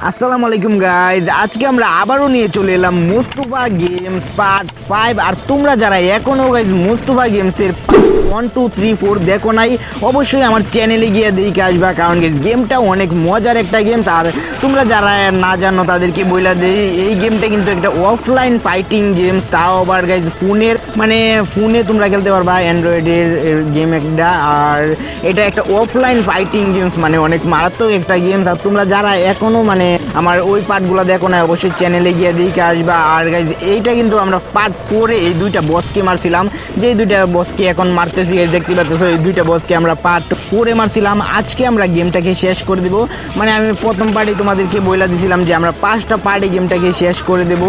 আসসালামু আলাইকুম গাইজ আজকে আমরা আবারও নিয়ে চলে এলাম মুস্তুফা গেমস পার্ট ফাইভ আর তোমরা যারা এখনও গাইজ মুস্তফা গেমসের ওয়ান টু থ্রি ফোর দেখো নাই? অবশ্যই আমার চ্যানেলে গিয়ে দেখে আসবা, কারণ গেমটা অনেক মজার একটা গেমস আর তোমরা যারা না জানো, তাদেরকে বইলা দেই, এই গেমটা কিন্তু একটা অফলাইন ফাইটিং গেমস তাও আবার গাইজ ফোনের মানে ফোনে তোমরা খেলতে পারবা, অ্যান্ড্রয়েডের গেম একটা, আর এটা একটা অফলাইন ফাইটিং গেমস মানে অনেক মারাত্মক একটা গেমস আর তোমরা যারা এখনও মানে আমার ওই পার্টগুলো দেখো না অবশ্যই চ্যানেলে গিয়ে দেখে আসবা, আর গাইজ এইটা কিন্তু আমরা পার্ট ফোরে এই দুইটা বসকে মারছিলাম যে দুইটা বসকে এখন মারতেছি guys, দেখতে পাচ্ছ এই দুইটা বসকে আমরা পার্ট ফোরে মারছিলাম। আজকে আমরা গেমটাকে শেষ করে দিব। মানে আমি প্রথম পার্টি তোমাদেরকে বইলা দিছিলাম যে আমরা পাঁচটা পার্টে গেমটাকে শেষ করে দেবো।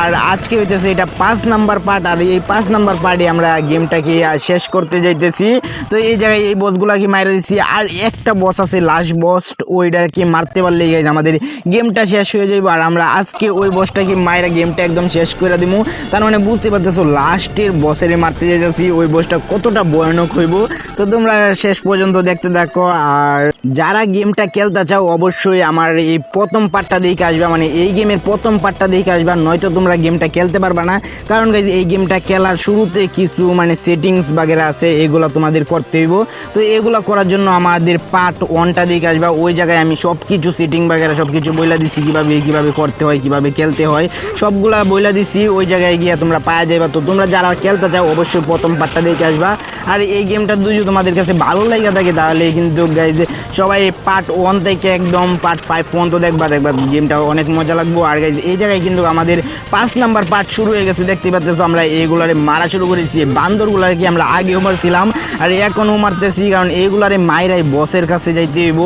আর আজকে হইতেছে এটা পাঁচ নাম্বার পার্ট আর এই পাঁচ নাম্বার পার্টে আমরা গেমটাকে শেষ করতে যাইতেছি। তো এই জায়গায় এই বসগুলাকে মাইরে দিছি। আর একটা বস আছে লাস্ট বস ওইটাকে মারতে পারলে গাইজ আমাদের গেমটা শেষ হয়ে যাবে আর আমরা আজকে ওই বসটাকে মায়েরা গেমটা একদম শেষ করে দিব তার মানে বুঝতে পারতেছো লাস্টের বসের মারতে যাইতেছি। ওই বসটা কতটা ভয়ানক হইব। তো তোমরা শেষ পর্যন্ত দেখতে থাকো। আর যারা গেমটা খেলতে চাও, অবশ্যই আমার এই প্রথম পার্টটা দেখে আসবা। মানে এই গেমের প্রথম পার্টটা দেখে আসবা, নয়তো তোমরা গেমটা খেলতে পারবা না। কারণ এই গেমটা খেলার শুরুতে কিছু মানে সেটিংস বাগেরা আছে, এগুলো তোমাদের করতে হইব। তো এগুলো করার জন্য আমাদের পার্ট ওয়ানটা দিকে আসবা। ওই জায়গায় আমি সব কিছু সেটিং বাগেরা সব কিছু বইলা দিছি, কীভাবে কীভাবে করতে হয়, কীভাবে খেলতে হয়। সবগুলা বইলা দিছি, ওই জায়গায় গিয়ে তোমরা পাওয়া যাবে তো তোমরা যারা খেলতে চাও, অবশ্যই প্রথম পার্টটা দেখে আসবা। আর এই গেমটা যদি তোমাদের কাছে ভালো লাগে থাকে তাহলে কিন্তু গাইজ সবাই পার্ট ওয়ান থেকে একদম পার্ট ফাইভ পর্যন্ত দেখবা দেখবা গেমটা অনেক মজা লাগবো। আর গাইজ এই জায়গায় কিন্তু আমাদের পাঁচ নাম্বার পার্ট শুরু হয়ে গেছে, দেখতে পাচ্ছ আমরা এইগুলারে মারা শুরু করেছি। বান্দরগুলারে কি আমরা আগেও মারছিলাম আর এখনও মারতেছি কারণ এইগুলারে মায়েরাই বসের কাছে যাইতে হইব।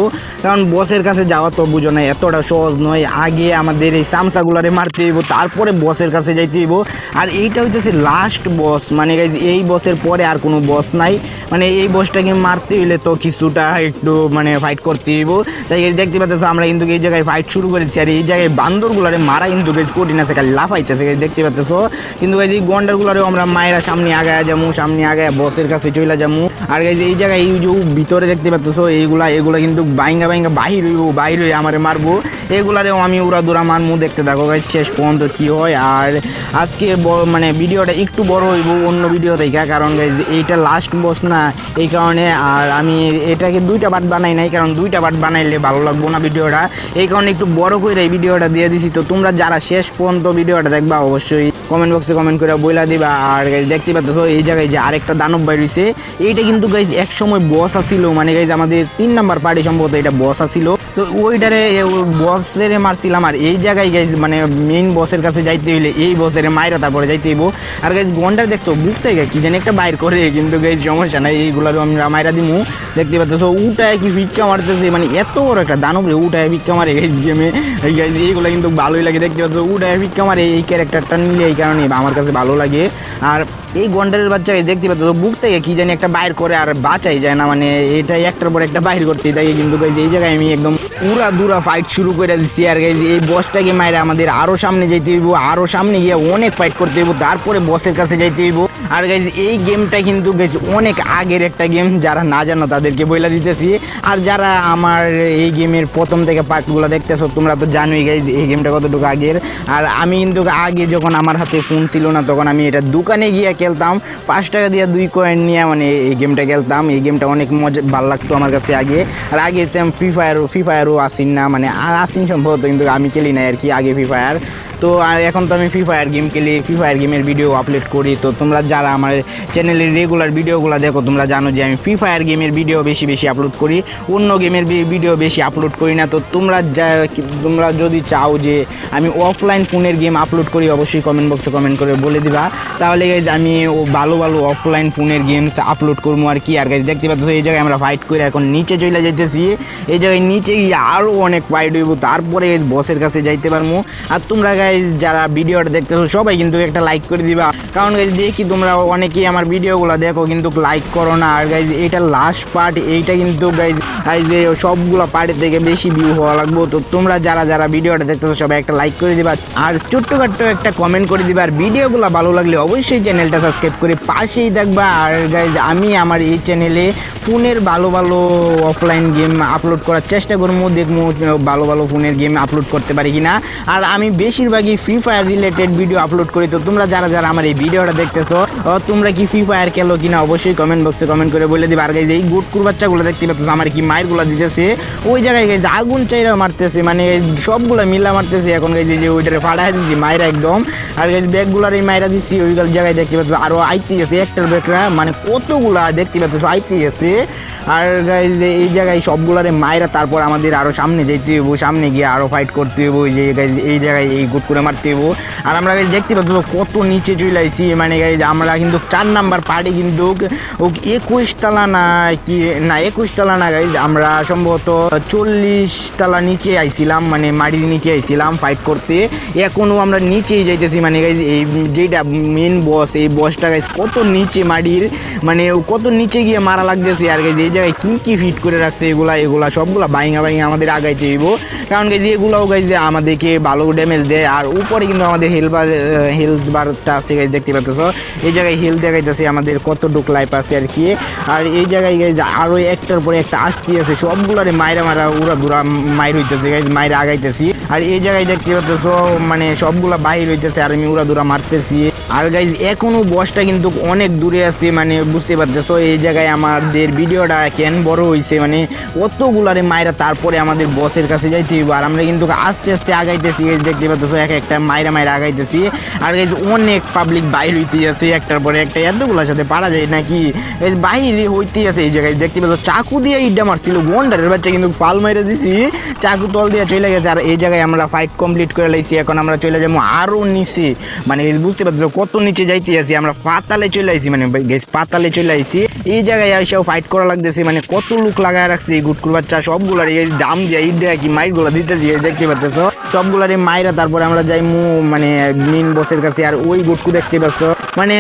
কারণ বসের কাছে যাওয়া তো বুঝো না এতটা সহজ নয়। আগে আমাদের এই সামসাগুলারে মারতে হইব, তারপরে বসের কাছে যাইতে হইব। আর এইটা হইতেছে লাস্ট বস মানে guys, এই বসের পরে আর কোনো বস নাই। মানে এই বসটাকে মারতে হইলে তো কিছুটা একটু মানে ফাইট করতে হইব। তাই দেখতে পাচ্ছ আমরা কিন্তু এই জায়গায় ফাইট শুরু করেছি। আর এই জায়গায় বান্দরগুলারে মারা কিন্তু বেশ কঠিন আছে খালি লাফাইতেছে দেখতে পাচ্ছ কিন্তু এই গন্ডারগুলারেও আমরা মায়েরা সামনে আগায় যাব সামনে আগায় বসের কাছে চলে যাব আর এই জায়গায় এই যে ভিতরে দেখতে পাচ্ছ এইগুলা, এগুলা কিন্তু বাইঙ্গা বাইঙ্গা বাহির হইব বাহির হয়ে আমারে মারবো। এগুলারেও আমি উড়া দুরা মারমু, দেখতে থাকো গাইজ শেষ পর্যন্ত কি হয়। আর আজকে মানে ভিডিওটা একটু বড় হইব, অন্য ভিডিও থেকে কারণ এইটা লাস্ট বস না, এই কারণে আর আমি এটাকে দুইটা বাট বানাই নাই, কারণ দুইটা বাট বানাইলে ভালো লাগবো না ভিডিওটা। এই কারণে একটু বড় করে এই ভিডিওটা দিয়ে দিছি। তো তোমরা যারা শেষ পর্যন্ত ভিডিওটা দেখবা, অবশ্যই কমেন্ট বক্সে কমেন্ট করে বইলা দিবা। আর গাইজ দেখতে পাচ্ছ এই জায়গায় যে আরেকটা দানব বাইরেছে এইটা কিন্তু গাইজ এক সময় বস আসিল মানে গাইজ আমাদের তিন নাম্বার পার্টি সম্ভবত এটা বস আসিল তো ওইটারে বসের মারছিলাম। আর এই জায়গায় গাইজ মানে মেইন বসের কাছে যাইতে হইলে এই বসের মাইরা তারপরে যাইতে হইব। আর গাইজ গন্ডার দেখতো বুক থেকে কি জানি একটা বাইর করে, কিন্তু গাইজ সমস্যা নাই এইগুলো আমরা মাইরা দিমু। দেখতে পাচ্ছ উঠায় কি ভিক্ষা মারতেছে মানে এত বড় একটা দানব রে উটায় ভিক্ষা মারে গাইজ গেমে গাইজ এইগুলো কিন্তু ভালোই লাগে, দেখতে পাচ্ছ উটায় ভিক্ষা মারে, এই ক্যারেক্টারটা নিলে এই কারণে আমার কাছে ভালো লাগে। আর এই গন্ডারের বাচ্চা দেখতে পাচ্ছ বুক থেকে কি জানি একটা বাইর করে আর বাঁচাই যায় না মানে এটা একটার পর একটা বাইর করতে থাকে কিন্তু এই জায়গায় আমি একদম পুরা দূরা ফাইট শুরু করে দিচ্ছি আর গাইজ, এই বসটাকে মাইরে আমাদের আরও সামনে যেতে হইব, আরও সামনে গিয়ে অনেক ফাইট করতে হইব, তারপরে বসের কাছে যাইতে হইব। আর গাইজ এই গেমটা কিন্তু গাইজ অনেক আগের একটা গেম যারা না জানো তাদেরকে বইলা দিতেছি। আর যারা আমার এই গেমের প্রথম থেকে পার্টগুলো দেখতেছো, তোমরা তো জানোই গাইজ এই গেমটা কতটুকু আগের। আর আমি কিন্তু আগে যখন আমার হাতে ফোন ছিল না, তখন আমি এটা দোকানে গিয়ে খেলতাম। পাঁচ টাকা দিয়ে দুই কয়েন নিয়ে মানে এই গেমটা খেলতাম। এই গেমটা অনেক মজা, ভালো লাগতো আমার কাছে আগে। আর আগে ফ্রি ফায়ারও ফ্রি ফায়ারও আসিন না মানে আসিন সম্ভবত কিন্তু আমি খেলি না আর কি, আগে ফ্রি ফায়ার তো এখন তো আমি ফ্রি ফায়ার গেম খেলি ফ্রি ফায়ার গেমের ভিডিও আপলোড করি। তো তোমরা যারা আমার চ্যানেলের রেগুলার ভিডিওগুলো দেখো, তোমরা জানো যে আমি ফ্রি ফায়ার গেমের ভিডিও বেশি বেশি আপলোড করি। অন্য গেমের ভিডিও বেশি আপলোড করি না। তো তোমরা যা তোমরা যদি চাও যে আমি অফলাইন ফোনের গেম আপলোড করি, অবশ্যই কমেন্ট বক্সে কমেন্ট করে বলে দিবা। তাহলে আমি ও ভালো ভালো অফলাইন ফোনের গেমস আপলোড করব আর কি। আর গাইজ দেখতে পাচ্ছ এই জায়গায় আমরা ফাইট করে এখন নিচে চলে যাইতেছি। এই জায়গায় নিচে গিয়ে আরও অনেক ফাইট হইব। তারপরে বসের কাছে যাইতে পারব। আর তোমরা গাইজ গাইজ যারা ভিডিওটা দেখতেছো, সবাই কিন্তু একটা লাইক করে দিবা। কারণ গাইজ দেখি তোমরা অনেকেই আমার ভিডিওগুলো দেখো, কিন্তু লাইক করো না। আর গাইজ এটা লাস্ট পার্ট এইটা কিন্তু গাইজ গাইজ সবগুলো পার্টের থেকে বেশি ভিউ হওয়া লাগবো। তো তোমরা যারা যারা ভিডিওটা দেখতেছো, সবাই একটা লাইক করে দিবা। আর ছোট্টখাট্ট একটা কমেন্ট করে দিবা। আর ভিডিওগুলো ভালো লাগলে অবশ্যই চ্যানেলটা সাবস্ক্রাইব করে পাশেই থাকবা। আর গাইজ আমি আমার এই চ্যানেলে ফোনের ভালো ভালো অফলাইন গেম আপলোড করার চেষ্টা করব। দেখব ভালো ভালো ফোনের গেম আপলোড করতে পারি কিনা। আর আমি বেশিরভাগই Free Fire related video upload করি, তো তোমরা যারা যারা আমার এই ভিডিওটা দেখতেছো তোমরা কি ফ্রি ফায়ার খেলো কিনা অবশ্যই কমেন্ট বক্সে কমেন্ট করে বলে দিবে। আর গাইজ এই গুটকুর বাচ্চাগুলো দেখতে পাচ্ছ, আমার কি মায়েরগুলো দিতেছে, ওই জায়গায় গাইজ আগুন চাইরা মারতেছে মানে সবগুলো মিলা মারতেছে। এখন গাইজ যে ওইটারে ফাড়াই দিছি মায়েরা একদম। আর গাইজ ব্যাগগুলার এই মায়েরা দিচ্ছি ওই জায়গায় দেখতে পাচ্ছ, আরও আইতে গেছে একটার ব্যাগরা মানে কতগুলা দেখতে পাচ্ছ আইতে গেছে আর গাইজ এই জায়গায় সবগুলারে মায়েরা তারপর আমাদের আরও সামনে যেতে হইব, সামনে গিয়ে আরও ফাইট করতে হইব যে guys এই জায়গায় এই গুট করে মারতে হইব। আর আমরা দেখতে পাচ্ছ কত নিচে চলে আইছি। মানে গাইজ আমরা কিন্তু চার নাম্বার পার্টি কিন্তু একুশ তালা না, কি না, একুশ তালা না গাইজ আমরা সম্ভবত চল্লিশ তালা নিচে আইছিলাম। মানে মাটির নিচে আইছিলাম ফাইট করতে। এখনও আমরা নিচেই যাইতেছি। মানে গাইজ এই যেটা মেন বস এই বসটা গাইজ কত নিচে মাটির মানে কত নিচে গিয়ে মারা লাগতেছে। আর গাইজ এই জায়গায় কি কি ফিট করে রাখছে এগুলা এগুলা সবগুলা বাইঙা বাইঙা আমাদের আগাইতে হইব। কারণ গাইজ এগুলাও গাইজ আমাদেরকে ভালো ড্যামেজ দেয়। আর উপরে কিন্তু আমাদের হেলথ বার হেলথ বারটা আছে দেখতে পাচ্ছ এই জায়গায় হেলথ দেখাইতেছে আমাদের কতটুক লাইফ আছে আর কি। আর এই জায়গায় গাইজ আরও একটার পরে একটা আসতে আছে, সবগুলারে মাইরা মারা, উড়া দুরা মায়ের হইতেছে গাইজ মাইরা আগাইতেছি। আর এই জায়গায় দেখতে পাচ্ছ মানে সবগুলা বাহির হইতেছে, আর আমি উড়া দুরা মারতেছি। আর গাইজ এখনও বসটা কিন্তু অনেক দূরে আছে মানে বুঝতে পারতেছো, এই জায়গায় আমাদের ভিডিওটা কেন বড় হইছে মানে অতগুলারে মায়েরা তারপরে আমাদের বসের কাছে যাইতে হইব। আর আমরা কিন্তু আস্তে আস্তে আগাইতেছি দেখতে পাচ্ছ এক একটা মায়েরা মায়েরা আগাইতেছি। আর গাইজ অনেক পাবলিক বাইর হইতে আছে একটার পরে একটা। এতগুলোর সাথে পারা যায় নাকি? এই বাইরে হইতেই আছে এই জায়গায়। দেখতে পাচ্ছ, চাকু দিয়ে ইডা মারছিল। গন্ডারের বাচ্চা কিন্তু পাল মেরে দিছি। চাকু তল দিয়ে চলে গেছে। আর এই জায়গায় আমরা ফাইট কমপ্লিট করে লাইছি। এখন আমরা চলে যাব আরও নিচে। মানে বুঝতে পারছ কত নিচে যাইতে আছি। আমরা পাতালে চলে আইছি। মানে গেছ পাতালে চলে আইছি। এই জায়গায় এসেও ফাইট করা লাগতেছে। মানে কত লোক লাগায় রাখছে। এই গুটকুর বাচ্চা সবগুলার এই দাম দিয়ে দেয়া কি মাইটগুলা দিতেছি দেখতে পাচ্ছ সবগুলার এই মাইরা তারপরে আমরা যাই মু মানে মেন বসের কাছে, আর ওই গুটকু দেখতে পাচ্ছ মানে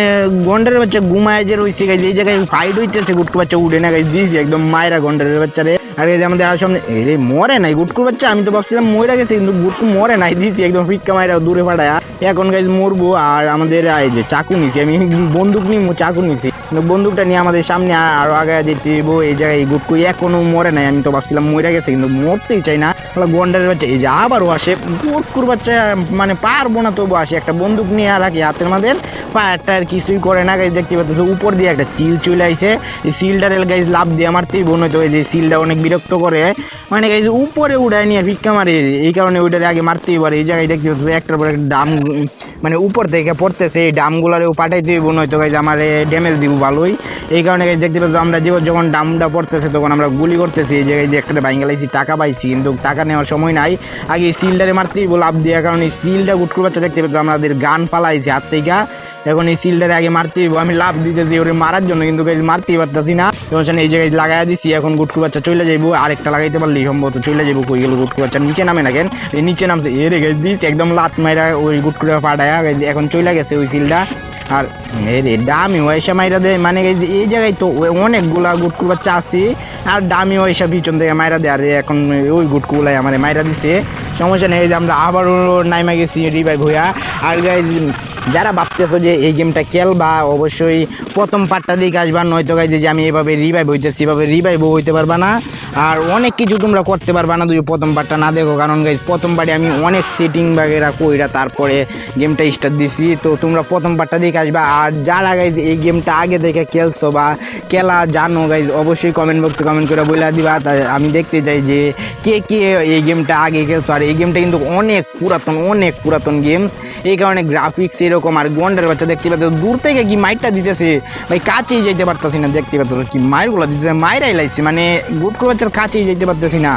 গন্ডারের বাচ্চা ঘুমায় যে রয়েছে গাইজ এই জায়গায় ফাইট হইতেছে, গুটকু বাচ্চা উঠে না গাইজ দিয়েছি একদম মায়েরা গন্ডারের বাচ্চারে আর এই আমাদের আর সামনে এই মরে নাই গুটকুর বাচ্চা? আমি তো ভাবছিলাম মরে গেছে, কিন্তু গুটকু মরে নাই দিয়েছি একদম ফিক্কা মায়েরা দূরে ফাটায় এখন গাইজ মরবো, আর আমাদের এই যে চাকু নিছি, আমি বন্দুক নিই চাকু নিছি। বন্দুকটা নিয়ে আমাদের সামনে আরও আগে যেতে হইব, এই জায়গায় এই গুটকু এখনও মরে নাই, আমি তো ভাবছিলাম মরে গেছে, কিন্তু মরতেই চাই না। তাহলে গন্ডারের বাচ্চা, এই যে আবারও আসে, গুটকুর বাচ্চা মানে পারব না তবু আসে, একটা বন্দুক নিয়ে আর রাখি হাতের মাঝে পায়েরটা আর কিছুই করে না, গাইজ, দেখতে পাচ্ছ, উপর দিয়ে একটা চিল চলে আইছে। এই সিলটার, গাইজ লাভ দিয়ে মারতেই বোন হয়তো এই যে সিলটা অনেক বিরক্ত করে। মানে গাইজ, উপরে উড়ায় নিয়ে ভিক্ষা মারে, এই কারণে ওইটারে আগে মারতেই পারে এই জায়গায় দেখতে পাচ্ছ, একটার পর একটা ডাম মানে উপর থেকে পড়তেছে, এই ডামগুলারেও পাঠাইতে বোন হয়তো গাইজ আমার ড্যামেজ দিব ভালোই। এই কারণে গাইজ দেখতে পাচ্ছ আমরা যে যখন ডামটা পড়তেছে, তখন আমরা গুলি করতেছি। এই জায়গায় যে একটা বাইঙ্গা লাইছি টাকা পাইছি, কিন্তু টাকা নেওয়ার সময় নাই। আগে এই সিলটারে মারতেই লাভ দেওয়ার কারণ এই সিলটা গুটকুর বাচ্চা দেখতে পাচ্ছ আমাদের গান পালাইছে হাত থেকে। এখন এই সিলটারে আগে মারতেই। আমি লাভ দিতেছি ওরে মারার জন্য, কিন্তু গাইজ মারতেই পারতাছি না। সেখানে এই জায়গায় লাগাই দিছি, এখন গুটকু বাচ্চা চলে যাইবো। আরেকটা লাগাইতে পারলেই সম্ভবত চলে যাব কই গেল গুটকু বাচ্চা, নিচে নামে না কেন? নিচে নামছে এ রে গাইজ দিস একদম লাত মাইরা ওই গুটকুরে পাঠায় এখন চলে গেছে ওই সিলটা আর রে দামি ওইসা মাইরা দেয় মানে এই জায়গায় তো অনেকগুলা গুটকু আছে, আর দামি ওইসা পিছন থেকে মাইরা দেয়। আর এখন ওই গুটকুগুলাই আমার মাইরা দিছে। সমস্যা নেই যে আমরা আবারও নাইমা গেছি রিভাইভ হইয়া। আর গাইজ যারা ভাবতেছো যে এই গেমটা খেলবা, অবশ্যই প্রথম পার্টটা দিকে আসবা, নয়তো গাইজ যে আমি এভাবে রিভাইভ হইতেছি, এভাবে রিভাইভও হইতে পারবা না। আর অনেক কিছু তোমরা করতে পারবা না যদি প্রথম পার্টটা, না দেখো। কারণ গাইজ প্রথম পার্টে আমি অনেক সেটিং বাগেরা কইরা তারপরে গেমটা স্টার্ট দিছি। তো তোমরা প্রথম পার্টটা দিকে আসবা। আর যারা গাইজ এই গেমটা আগে দেখে খেলছো বা খেলা জানো গাইজ অবশ্যই কমেন্ট বক্সে কমেন্ট করে বলে দিবা। আমি দেখতে চাই যে কে কে এই গেমটা আগে খেলছো। আর এই গেমটা কিন্তু অনেক পুরাতন অনেক পুরাতন গেমস এই কারণে গ্রাফিক্স এরকম আর গন্ডার বাচ্চা দেখতে পাচ্ছ, দূর থেকে কি মাইটটা দিতেছে? ভাই, কাছেই যেতে পারতেছি না, দেখতে পাচ্ছ কি মায়েরগুলো দিতেছে মায়েরাই লাগছে মানে গুটকুর বাচ্চার কাছেই যেতে পারতেছি না।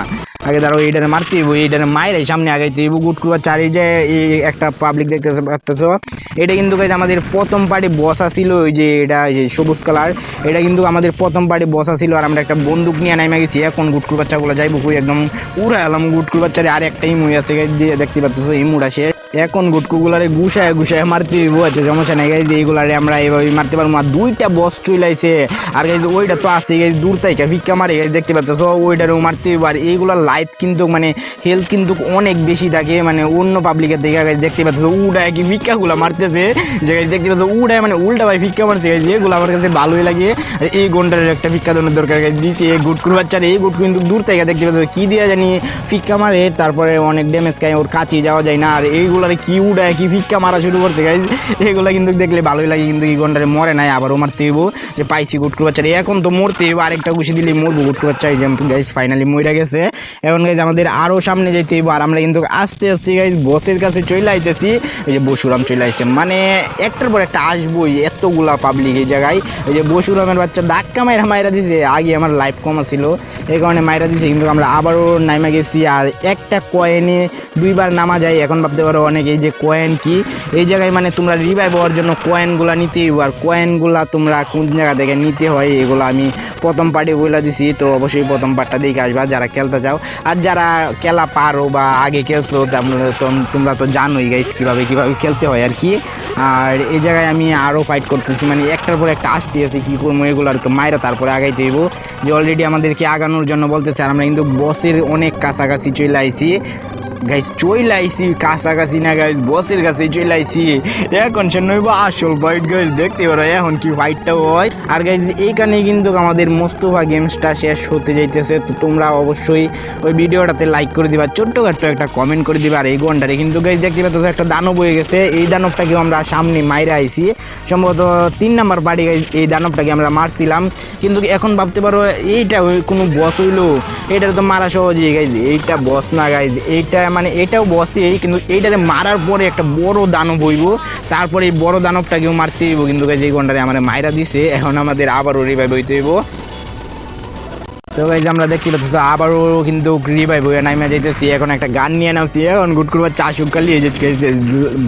আগে ধরো এইটারে মারতে হইব এইটারে মায়ের সামনে আগাইতে হইব গুটকুর বাচ্চা আর এই যে একটা পাবলিক দেখতে পারতেছ। এটা কিন্তু আমাদের প্রথম পার্টি বসা ছিল ওই যে এটা যে সবুজ কালার এটা কিন্তু আমাদের প্রথম পার্টি বসা ছিল আর আমরা একটা বন্দুক নিয়ে নাইমা গেছি। এখন গুটকুর বাচ্চাগুলো যাইবো কই, একদম উড়া এলাম গুটকুর বাচ্চারে আর একটা ইমুই আছে যে দেখতে পাচ্ছ ইমুর আসে এখন গুটকুগুলারে গুছায় গুছায় মারতে হইব আচ্ছা সমস্যা নাই গাইজ, এইগুলারে আমরা এইভাবে মারতে পারব আর দুইটা বস চইলাইছে আর গাইজ ওইটা তো আছে গাইজ, দূর থেকে ভিক্ষা মারে, গাইজ দেখতে পাচ্ছ সো ওইটারও মারতে হইব। আর এইগুলার লাইফ কিন্তু মানে হেলথ কিন্তু অনেক বেশি থাকে মানে অন্য পাবলিকের দেখে গাইজ দেখতে পাচ্ছ, উড়ায় কি ভিক্ষাগুলা মারতেছে, যে গাইজ দেখতে পাচ্ছ, উড়ায় মানে উল্টা ভাই ভিক্ষা মারছে, গাইজ এগুলো আমার কাছে ভালোই লাগে। এই গন্ডারের একটা ভিক্ষা দেওয়ার দরকার, গাইজ দিচ্ছে এই গুটকুর বাচ্চারে এই গুটকু কিন্তু দূর থেকে দেখতে পাচ্ছ, কি দিয়ে জানি ভিক্ষা মারে, তারপরে অনেক ড্যামেজ খায়, ওর কাছে যাওয়া যায় না, আর এইগুলারে কি উড়ায়, কি ভিক্ষা মারা শুরু করছে গাইজ এগুলো কিন্তু দেখলে ভালোই লাগে, কিন্তু এই গন্ডারে মরে নাই, আবারও মারতে হইব, যে পাইছি গুটকুর বাচ্চারে এখন তো মরতে হইব, আরেকটা ঘুষি দিলে মরবো গুটকুর বাচ্চা, এই যে গাইজ ফাইনালি মরে গেছে। এখন গাইজ আমাদের আরও সামনে যেতে হইব, আর আমরা কিন্তু আস্তে আস্তে গাইজ বসের কাছে চলে আইতেছি। এই যে বসুরাম চলে আইছে। মানে একটার পর একটা আসবোই, এতগুলা পাবলিক এই জায়গায়। এই যে বসুরামের বাচ্চা ধাক্কা মাইরা মাইরা দিছে, আগে আমার লাইফ কম ছিল এই কারণে মাইরা দিছে, কিন্তু আমরা আবারও নাইমা গেছি, আর একটা কয়েনে দুইবার নামা যায়, এখন ভাবতে পারো অনেক এই যে কয়েন কি, এই জায়গায় মানে তোমরা রিভাইভ হওয়ার জন্য কয়েনগুলা নিতে হইব আর কয়েনগুলা তোমরা কোন জায়গা থেকে নিতে হয়, এগুলো আমি প্রথম পার্টি বইলা দিছি, তো অবশ্যই প্রথম পার্টটা দেখে আসবা, যারা খেলতে চাও। আর যারা খেলা পারো বা আগে খেলছো তোমরা তো তোমরা তো জানোই গাইস কীভাবে কীভাবে খেলতে হয় আর কি। আর এই জায়গায় আমি আরও ফাইট করতেছি মানে একটার পর একটা আসতে আছে, কী করব এগুলো আর কি মায়েরা তারপরে আগাইতে হইব। যে অলরেডি আমাদেরকে আগানোর জন্য বলতেছে, আর আমরা কিন্তু বসের অনেক কাছাকাছি চলে আইছি। গাইস চইলে আইছি কাছাকাছি না গাইস বসের কাছে চলে আইছি। এখন সে নইব আসল ফাইট গাইস দেখতে পারো, এখন কি ফাইটটা হয়। আর গাইস এইখানে কিন্তু আমাদের মোস্তফা গেমসটা শেষ হতে যাইতেছে, তো তোমরা অবশ্যই ওই ভিডিওটাতে লাইক করে দিবা, ছোট্টখাট্ট একটা কমেন্ট করে দিবা, আর এই ঘন্টারে কিন্তু গাইস দেখতে পাচ্ছ, একটা দানব হয়ে গেছে, এই দানবটাকেও আমরা সামনে মাইরা আইছি। সম্ভবত তিন নাম্বার বাড়ি গাইস এই দানবটাকে আমরা মারছিলাম। কিন্তু এখন ভাবতে পারো, এইটা কোনো বস হইল। এটা তো মারা সহজই গাইজ এইটা বস না গাইজ এইটা মানে এটাও বসেই কিন্তু এইটাতে মারার পরে একটা বড় দানব হইব। তারপরে এই বড় দানবটাকেও মারতে হইব কিন্তু, যে গন্ডারে আমার মায়েরা দিছে, এখন আমাদের আবারও রিভাইভ হইতে হইব। তো গাইজ আমরা দেখতে পাচ্ছি আবারও কিন্তু রিভাইভ হয়ে নামে যাইতেছি এখন একটা গান নিয়ে নামছি, এখন গুট করবার চাষুক কালি এই যে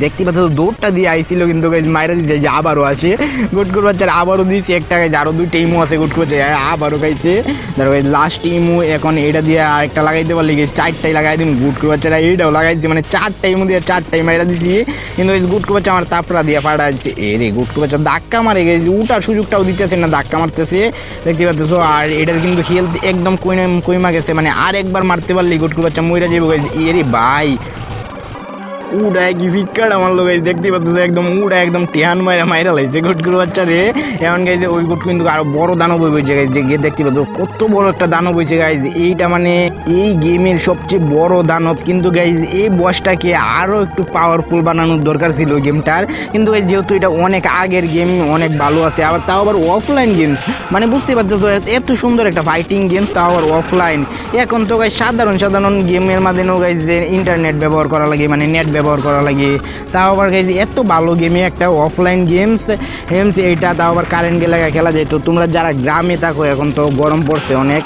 দেখতে পাচ্ছ দৌড়টা দিয়ে আইছিল কিন্তু গাইজ মাইরা দিছে যে আবারও আসে। গুট করবার চার আবারও দিয়েছি একটা গাইজ আরও দুইটা ইমো আছে গুট করছে আবারও খাইছে ধরো গাইজ লাস্ট ইমো, এখন এটা দিয়ে আরেকটা লাগাইতে পারলে গেছে চারটাই লাগাই দিন গুট করবার চার, এইটাও লাগাইছি মানে চারটা ইমো দিয়ে চারটাই মাইরা দিছি। কিন্তু এই গুট করবার আমার তাপড়া দিয়ে দিচ্ছে এ রে গুট করবার ধাক্কা মারে গেছে উঠার সুযোগটাও দিতেছে না, ধাক্কা মারতেছে। দেখতে পাচ্ছ, আর এটার কিন্তু হেলথ একদম কইমা গেছে। মানে আর একবার মারতে পারলে গুটকু বাচ্চা মইরা যাব এরি এরে ভাই উড়ায় কি ফিক্কার আমার লোক দেখতে পাচ্ছ একদম উড়া একদম টেহান মাইরা মাইরা লাগছে গুটকুর বাচ্চা রে। এমন গাইছে ওই গুট কিন্তু আরও বড় দানব হয়েছে গাইজ, যে গিয়ে দেখতে পাচ্ছ কত বড় একটা দানব হয়েছে গাইজ। এইটা মানে এই গেমের সবচেয়ে বড় দানব। কিন্তু গাইজ এই বসটাকে আরও একটু পাওয়ারফুল বানানোর দরকার ছিল গেমটার। কিন্তু গাইজ যেহেতু এটা অনেক আগের গেম, অনেক ভালো আছে, আবার তাও আবার অফলাইন গেমস মানে বুঝতে পারতেছো এত সুন্দর একটা ফাইটিং গেমস তাও আবার অফলাইন এখন তো গাইজ সাধারণ সাধারণ গেমের মাধ্যমেও গাইজ যে ইন্টারনেট ব্যবহার করা লাগে মানে নেট ব্যবহার করা লাগে। তাও আবার গাইজ এত ভালো গেমে একটা অফলাইন গেমস গেমস এইটা, তাও আবার কারেন্ট গেলে খেলা যায়। তো তোমরা যারা গ্রামে থাকো, এখন তো গরম পড়ছে অনেক।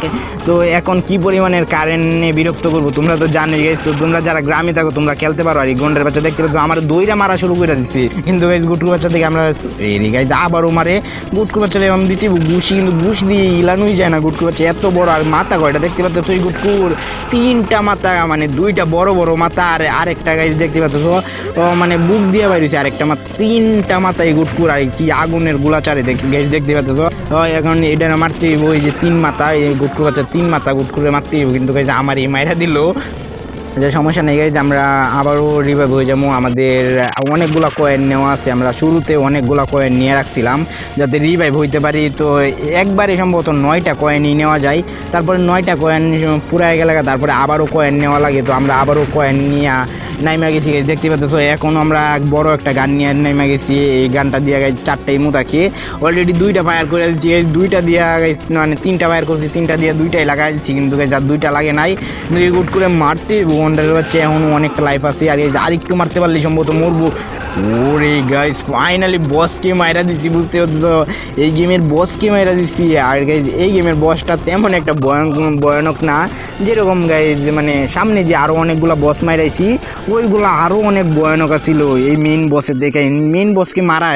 তো এখন কি পরিমাণের কারেন্ট নিয়ে বিরক্ত করব তোমরা তো জানোই গাইজ তো তোমরা যারা গ্রামে থাকো, তোমরা খেলতে পারো। আর এই গন্ডের বাচ্চা দেখতে পাচ্ছ, আমার দইরা মারা শুরু করে দিচ্ছি কিন্তু গাইজ গুটকু বাচ্চা থেকে আমরা এই গাইজ আবারও মারে। গুটকু বাচ্চা আমি দিতে ঘুষি, কিন্তু ঘুষ দিয়ে ইলানোই যায় না গুটকু বাচ্চা, এত বড়। আর মাথা কয়টা দেখতে পাচ্ছ? ওই গুটকুর তিনটা মাথা মানে দুইটা বড় বড় মাথা, আর আরেকটা গাইজ দেখতে পাচ্ছ ও মানে বুক দিয়ে বাইরেছে আরেকটা মাথা, তিনটা মাথায় গুটকুর আর কি আগুনের গোলাচারে গাইজ দেখতে পাচ্ছ এখন এটা মারতে ওই যে তিন মাথা, এই গুটকু বাচ্চা তিন মাথা গুটকুরে মারতে কিন্তু আমার এই মাইরা দিল। যে সমস্যা নেই গাইজ, আমরা আবারও রিভাইভ হয়ে যাব। আমাদের অনেকগুলা কয়েন নেওয়া আছে, আমরা শুরুতে অনেকগুলা কয়েন নিয়ে রাখছিলাম। যাতে রিভাইভ হইতে পারি, তো একবারে সম্ভবত নয়টা কয়েনই নেওয়া যায়। তারপরে নয়টা কয়েন পুরাই গেলে তারপরে আবারও কয়েন নেওয়া লাগে। তো আমরা আবারও কয়েন নিয়ে নাইমা গেছি দেখতে পাচ্ছ, এখন আমরা বড় একটা গান নিয়ে নাইমা গেছি, এই গানটা দিয়ে গেছি চারটা ইমো থাকি অলরেডি দুইটা ফায়ার করে দিচ্ছি দুইটা দিয়ে গেছি মানে তিনটা ফায়ার করছি, তিনটা দিয়ে দুইটাই লাগাই দিচ্ছি কিন্তু আর দুইটা লাগে নাই। কিন্তু গুট করে মারতে ওয়ান্ডারের বাচ্চা এখন অনেকটা লাইফ আছে, আর আরেকটু মারতে পারলে সম্ভবত মরবো। ওরে গাইস ফাইনালি বসকে মাইরা দিছি, বুঝতে পারছ তো? এই গেমের বসকে মাইরা দিছি। আর গাইজ এই গেমের বসটা তেমন একটা ভয়ানক ভয়ানক না, যেরকম গাইজ মানে সামনে যে আরও অনেকগুলো বস মাইরাইছি, ওইগুলো আরও অনেক ভয়ানক ছিল এই মেন বসের দেখে মেন বসকে মারা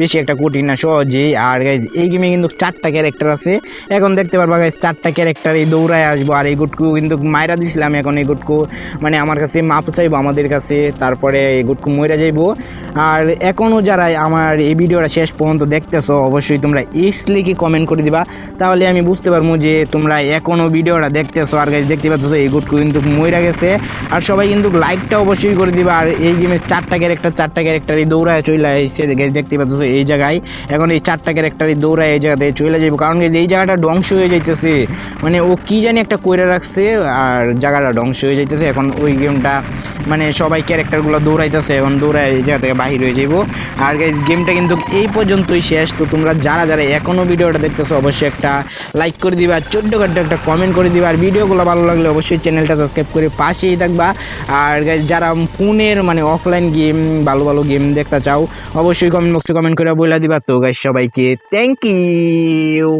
বেশি একটা কঠিন না সহজেই আর গাইজ এই গেমে কিন্তু চারটা ক্যারেক্টার আছে। এখন দেখতে পারবা গাইজ চারটা ক্যারেক্টার এই দৌড়ায় আসব। আর এই গুটকু কিন্তু মাইরা দিছিলাম এখন এই গুটকু। মানে আমার কাছে মাপ চাইব, আমাদের কাছে। তারপরে এই গুটকু মইরা যাইবো। আর এখনও যারা আমার এই ভিডিওটা শেষ পর্যন্ত দেখতেছো, অবশ্যই তোমরা ইস লিখে কমেন্ট করে দিবা। তাহলে আমি বুঝতে পারব যে তোমরা এখনও ভিডিওটা দেখতেছো। আর গাইজ দেখতে পাচ্ছ এই গুটকু কিন্তু মইরা গেছে। আর সবাই কিন্তু লাইকটা অবশ্যই করে দিবা। আর এই গেমে চারটা ক্যারেক্টার চারটা ক্যারেক্টার এই দৌড়ায় চলে এসে guys দেখতে পাচ্ছ এই জায়গায়। এখন এই চারটা ক্যারেক্টার এই দৌড়ায় এই জায়গাতে চলে যাব কারণ এই জায়গাটা ধ্বংস হয়ে যাইতেছে। মানে ও কি জানি একটা কইরা রাখছে, আর জায়গাটা ধ্বংস হয়ে যাইতেছে। এখন ওই গেমটা মানে সবাই ক্যারেক্টারগুলো দৌড়াইতেছে, এখন দৌড়ায় এই জায়গা থেকে বাহির হয়ে যাব আর গাইজ গেমটা কিন্তু এই পর্যন্তই শেষ। তো তোমরা যারা যারা এখনও ভিডিওটা দেখতেছো, অবশ্যই একটা লাইক করে দিবা চোদ্দ ঘণ্টা একটা কমেন্ট করে দিবা। আর ভিডিওগুলো ভালো লাগলে অবশ্যই চ্যানেলটা সাবস্ক্রাইব করে পাশেই থাকবা। আর গাইজ যারা ফোনের মানে অফলাইন গেম ভালো ভালো গেম দেখতে চাও, অবশ্যই কমেন্ট বক্সে কমেন্ট করে বলে দিবা। তো গাইজ সবাইকে থ্যাংক ইউ